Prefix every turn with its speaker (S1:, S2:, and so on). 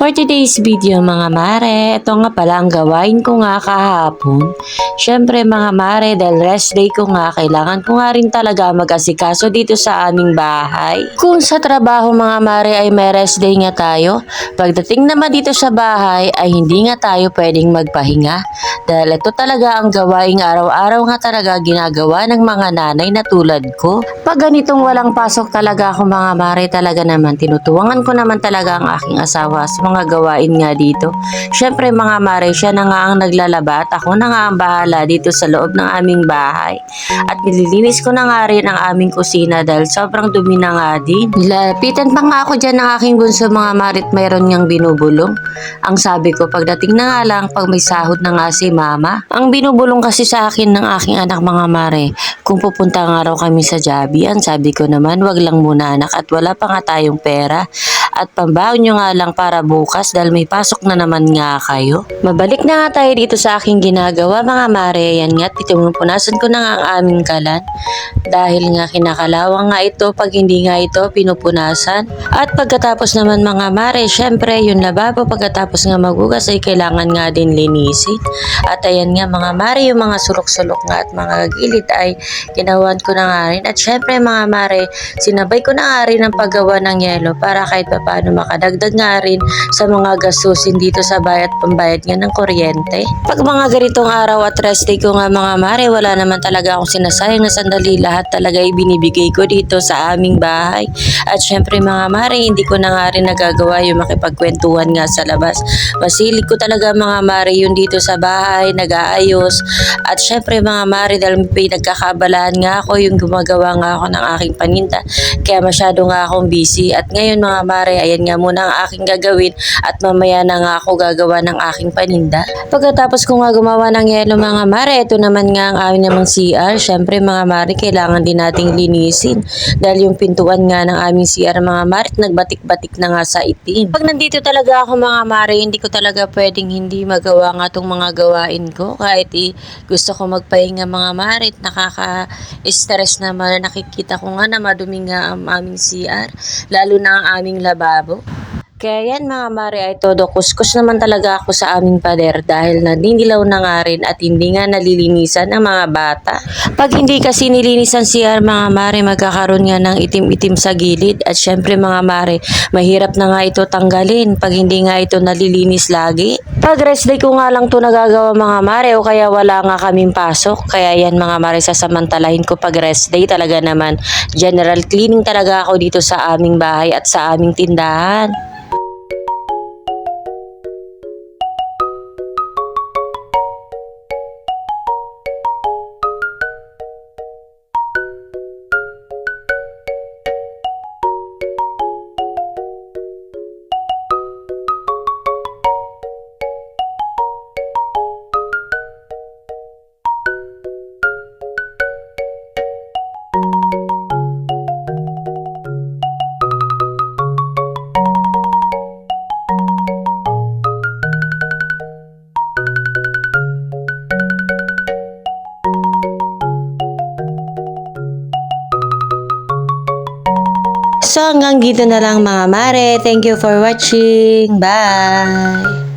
S1: For today's video mga mare, ito nga pala ang gawain ko nga kahapon. Syempre mga mare, dahil rest day ko nga, kailangan ko nga rin talaga mag-asikaso dito sa aming bahay. Kung sa trabaho mga mare ay may rest day nga tayo, pagdating naman dito sa bahay ay hindi nga tayo pwedeng magpahinga. Dahil ito talaga ang gawaing araw-araw nga talaga ginagawa ng mga nanay na tulad ko. Pag ganitong walang pasok talaga ako mga mare talaga naman, tinutuwangan ko naman talaga ang aking asawa sa mga gawain nga dito. Syempre mga mare, siya na nga ang naglalaba at ako na nga ang bahala dito sa loob ng aming bahay. At nililinis ko na nga rin ang aming kusina dahil sobrang dumi na nga din. Nilapitan pa nga ako dyan ng aking bunso mga marit mayroon niyang binubulong. Ang sabi ko, pagdating na nga lang pag may sahod na nga si mama. Ang binubulong kasi sa akin ng aking anak mga mare, kung pupunta nga raw kami sa Jabi, ang sabi ko naman, wag lang muna anak at wala pa nga tayong pera. At pambaon nyo nga lang para bukas dahil may pasok na naman nga kayo. Mabalik na nga tayo dito sa aking ginagawa mga mare. Yan nga, pinupunasan ko na nga ang aming kalan. Dahil nga kinakalawang nga ito pag hindi nga ito pinupunasan. At pagkatapos naman mga mare, syempre yung lababo pagkatapos nga magugas ay kailangan nga din linisin. At ayan nga mga mare, yung mga sulok-sulok nga at mga gilid ay ginawan ko na nga rin. At syempre mga mare, sinabay ko na nga rin ang paggawa ng yelo para kahit pa paano makadagdag nga rin sa mga gastusin dito sa bayat pambayad nga ng kuryente. Pag mga ganitong araw at rest day ko nga mga mare, wala naman talaga akong sinasayang na sandali. Lahat talaga ibinibigay ko dito sa aming bahay. At syempre mga mare, hindi ko na nga rin nagagawa yung makipagkwentuhan nga sa labas. Masilig ko talaga mga mare yung dito sa bahay, nag-aayos. At syempre mga mare, dahil may pinagkakabalaan nga ako yung gumagawa nga ako ng aking paninda. Kaya masyado nga akong busy. At ngayon mga mare, ayan nga muna ang aking gagawin. At mamaya na nga ako gagawa ng aking paninda. Pagkatapos ko nga gumawa ng yelo mga mare, ito naman nga ang aming namang CR. Syempre mga mare, kailangan din nating linisin. Dahil yung pintuan nga ng aming CR mga mare, nagbatik-batik na nga sa itim. Pag nandito talaga ako mga mare, hindi ko talaga pwedeng hindi magawa nga tong mga gawain ko. Kahit i- gusto ko magpahinga mga mare, nakaka-stress naman. Nakikita ko nga na madumi nga ang aming CR. Lalo na ang aming lababo. Kaya yan mga mare ay todo kuskus naman talaga ako sa aming pader dahil naninilaw na nga rin at hindi nga nalilinisan ang mga bata. Pag hindi kasi nilinisan CR mga mare magkakaroon nga ng itim-itim sa gilid at syempre mga mare mahirap na nga ito tanggalin pag hindi nga ito nalilinis lagi. Pag rest day ko nga lang to nagagawa mga mare o kaya wala nga kaming pasok kaya yan mga mare sasamantalahin ko pag rest day talaga naman general cleaning talaga ako dito sa aming bahay at sa aming tindahan. So hanggang dito na lang mga mare. Thank you for watching. Bye!